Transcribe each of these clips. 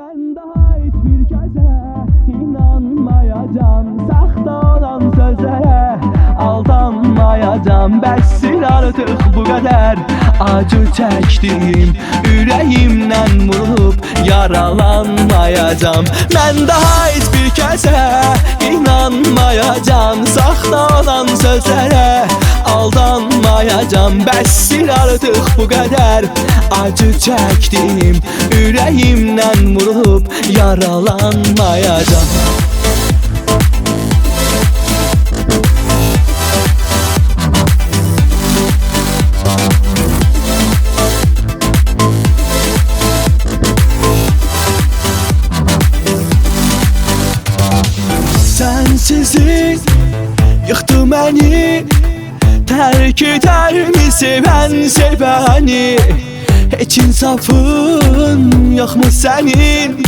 Ben daha hiçbir keze inanmayacağım. Saxta olan sözlere aldanmayacağım. Bəsdir artıq bu qədər acı çəkdiyim Ürəyimdən vurulub yaralanmayacağım. Mən daha hiçbir kəsə inanmayacağım. Saxta olan sözlərə aldanmayacağım. Bəsdir artıq bu qədər acı çəkdiyim Ürəyimdən vurulub yaralanmayacağım. Sensizlik yıktı beni. Terk eder mi seven seveni Heç insafın yok mu senin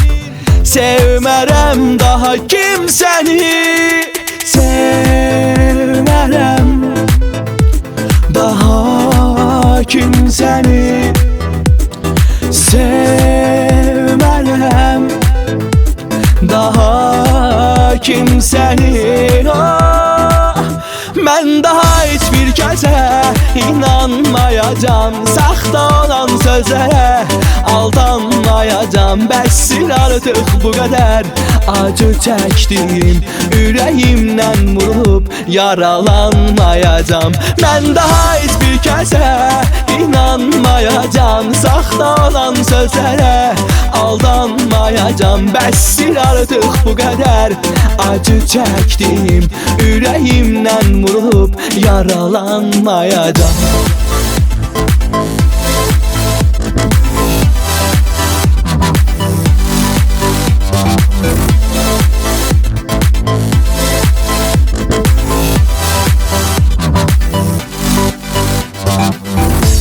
Sevmərəm daha kimsəni Sevmərəm daha kimsəni Sevmərəm daha kimsəni oh, Mən daha hiçbir kəsə inanmayacağım. Saxta olan sözlərə aldanmayacağım. Bəsdir artıq bu qədər acı çəkdiyim Ürəyimdən vurulub yaralanmayacağım. Mən daha hiçbir kəsə inanmayacağım. Saxta olan sözlərə aldanmayacağım. Bəsdir artıq bu qədər acı çəkdiyim Ürəyimdən vurulub yaralanmayacağım.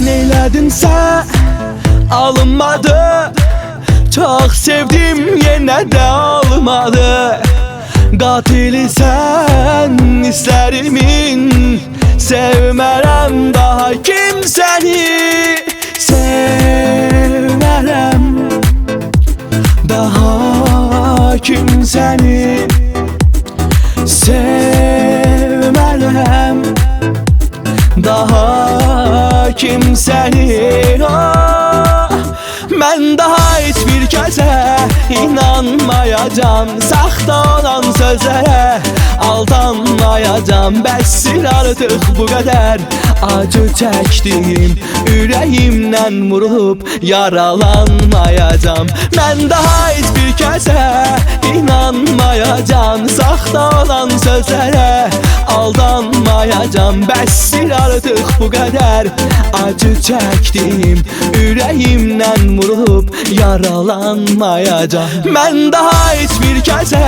Neylədimsə alınmadı Çok sevdim yine de olmadı Katili sen islerimin Sevmərəm daha kimsəni Sevmərəm daha kimsəni Sevmərəm daha kimsəni oh, kəsə inanmayacağım Saxta olan sözlərə aldanmayacağım Bəsdir artıq bu qədər. Acı çəkdiyim Ürəyimdən vurulub yaralanmayacağım. Mən daha hiçbir kəsə inanmayacağım Saxta olan sözlərə aldanmayacağım Bəsdir artıq bu qədər acı çəkdiyim Ürəyimdən vurulub yaralanmayacağım. Mən daha hiçbir kəsə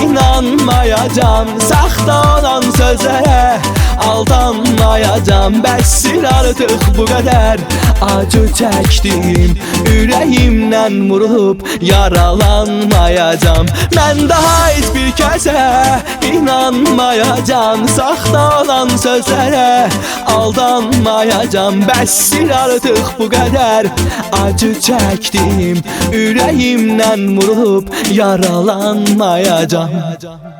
inanmayacağım. Saxta olan sözlərə aldanmayacağım. Bəsdir artıq bu qədər acı çəkdiyim Ürəyimdən vurulub yaralanmayacağım. Mən daha hiçbir kəsə inanmayacağım. Saxta olan sözlərə aldanmayacağım. Bəsdir artıq bu qədər acı çəkdiyim Ürəyimdən vurulub yaralanmayacağım